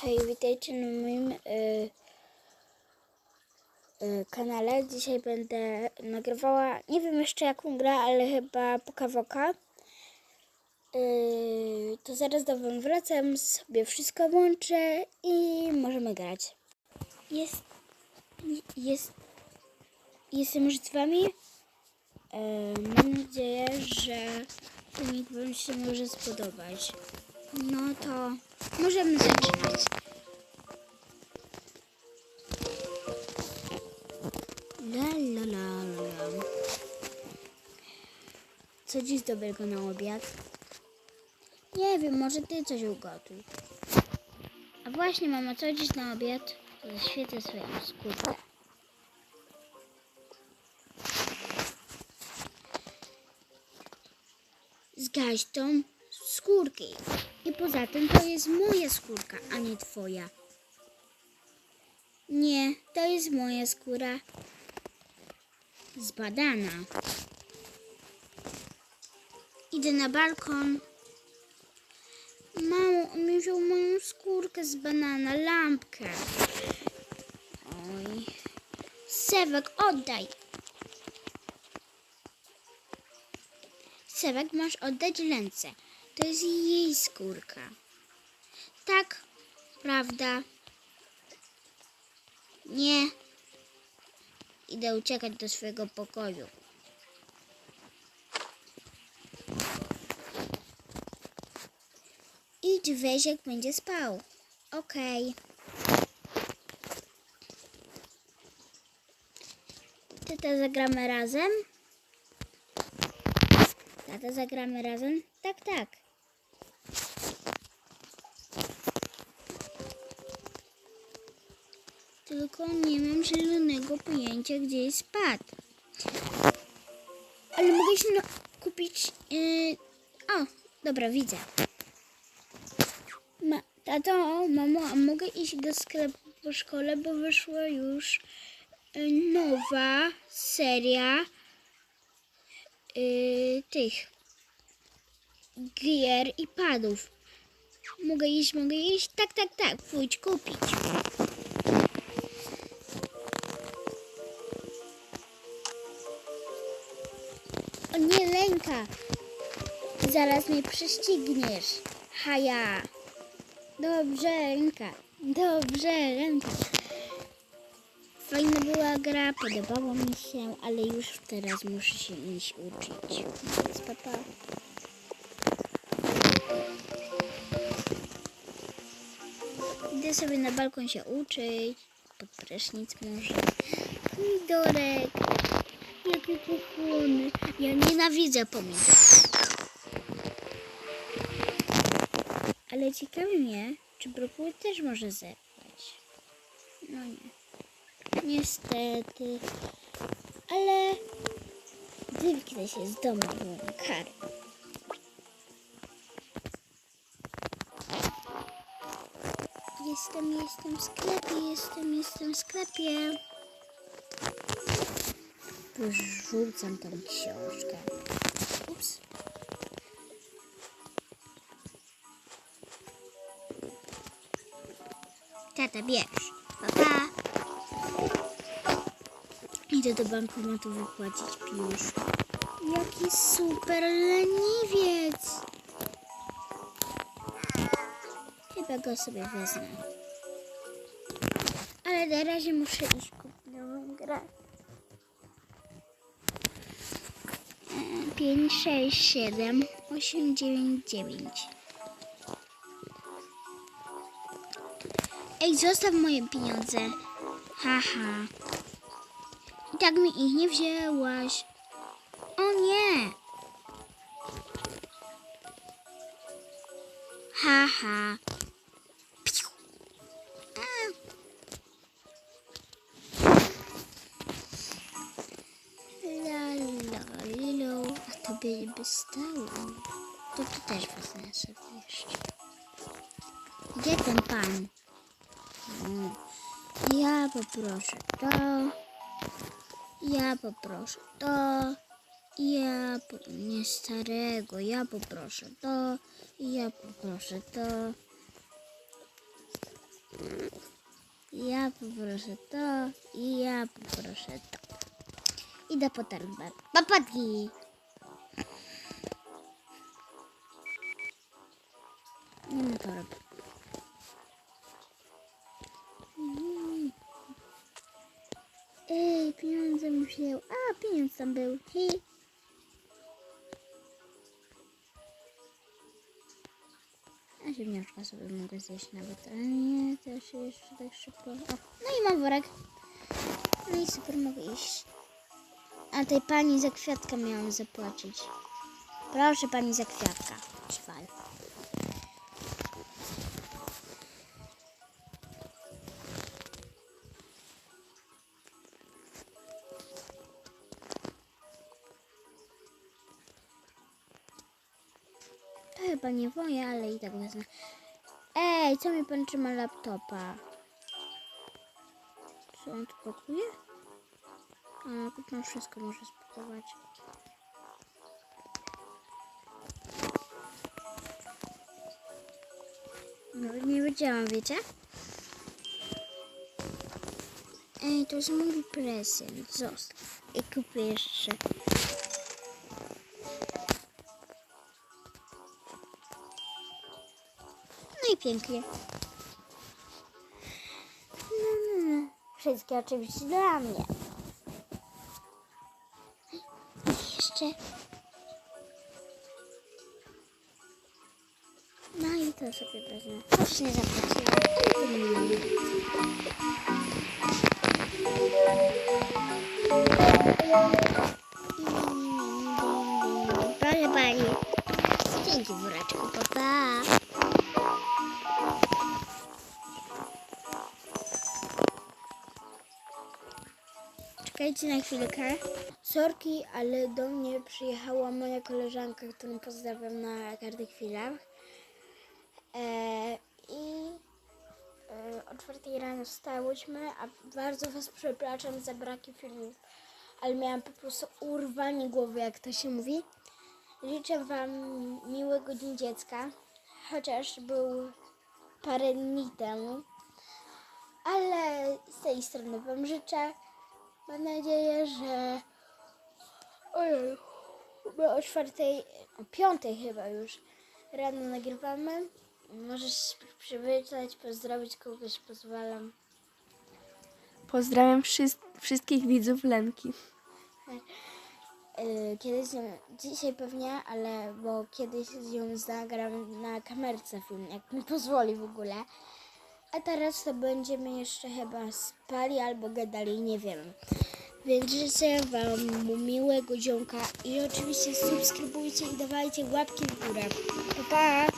Hej, witajcie na moim y, y, kanale. Dzisiaj będę nagrywała, nie wiem jeszcze jaką grę, ale chyba Pokawoka. Y, to zaraz do wam wracam, sobie wszystko włączę i możemy grać. Jest, jest, jestem już z wami. Y, mam nadzieję, że filmik wam się może spodobać. No to możemy zaczynać. La la la la. Co dziś dobrego na obiad? Nie wiem, może ty coś ugotuj. A właśnie, mama, co dziś na obiad? To zaświecę swoją skórkę. Zgaś tą skórkę. I poza tym to jest moja skórka, a nie twoja. Nie, to jest moja skóra. Zbadana. Idę na balkon. Mamo, on mi wziął moją skórkę z banana, lampkę. Oj. Sewek, oddaj. Sewek, masz oddać ręce. To jest jej skórka. Tak, prawda. Nie. Idę uciekać do swojego pokoju. Idź weź, jak będzie spał. Okej. Tata, zagramy razem? Tata, zagramy razem? Tak, tak. Tylko nie mam zielonego pojęcia, gdzie jest pad. Ale mogę się kupić... Yy... O, dobra, widzę. Ma, tato, mamo, a mogę iść do sklepu po szkole, bo wyszła już y, nowa seria y, tych gier i padów. Mogę iść, mogę iść? Tak, tak, tak, pójdź kupić. Lenka! Zaraz mnie prześcigniesz. Haja! Dobrze, Lenka. Dobrze, Lenka. Fajna była gra, podobało mi się, ale już teraz muszę się iść uczyć. Więc papa. Idę sobie na balkon się uczyć. Pod prysznic może. Pomidorek. Jaki kochany. Ja nienawidzę pomidorów. Ale ciekawi mnie, czy brokuły też może zepchać. No nie. Niestety. Ale wymknę się z domu, bo mam karę. Jestem, jestem w sklepie, jestem, jestem w sklepie. Wyrzucam tą książkę. Ups. Tata, bierz. Pa, pa. Idę do bankomatu wypłacić pieniążki. Jaki super leniwiec. Chyba go sobie wezmę. Ale na razie muszę iść kupić nową grę. 5, 6, 7, 8, 9, 9. Ej, zostaw moje pieniądze. Haha. I tak mi ich nie wzięłaś. O nie. Haha. A to by by stało. To tu też wezmę sobie. Gdzie ten pan? Ja poproszę to. Ja poproszę to. Ja po... nie starego. Ja poproszę to. Ja poproszę to. ja poproszę to i ja poproszę to. Idę po torbę. Papadki! Nie ma torb. Mm. Ej, pieniądze wziął. A, pieniądz tam był. Hi. A ziemniaczka sobie mogę zjeść nawet, ale nie, to się jeszcze tak szybko. O, no i mam worek. No i super, mogę iść. A tej pani za kwiatka miałam zapłacić. Proszę pani za kwiatka. Szwal. To chyba nie moje, ale i tak wezmę. Ej, co mi pan trzyma laptopa? Co on tu pakuje? Tu pan wszystko może spakować. Nawet nie wiedziałam, wiecie? Ej, to jest mój prezent. Zostaw. I kupię jeszcze. No i pięknie. No, no, no. Wszystkie oczywiście dla mnie. Jeszcze. No i to sobie wezmę. Choć nie zapłaciłam. Proszę pani. Dzięki wóreczku, papa. Czekajcie na chwilkę. Sorki, ale do mnie przyjechała moja koleżanka, którą pozdrawiam na każdych chwilach. E, I e, o czwartej rano wstałyśmy, a bardzo Was przepraszam za braki filmów, ale miałam po prostu urwanie głowy, jak to się mówi. Życzę Wam miłego Dnia Dziecka, chociaż był parę dni temu, ale z tej strony Wam życzę. Mam nadzieję, że ojej, o czwartej, o piątej chyba już rano nagrywamy. Możesz przywitać, pozdrowić kogoś, pozwalam. Pozdrawiam wszys- wszystkich widzów Lenki. Yy, Kiedyś z nią, dzisiaj pewnie, ale bo kiedyś nią zagram na kamerce film, jak mi pozwoli w ogóle. A teraz to będziemy jeszcze chyba spali albo gadali, nie wiem. Więc życzę Wam miłego dzionka i oczywiście subskrybujcie i dawajcie łapki w górę. Pa, pa!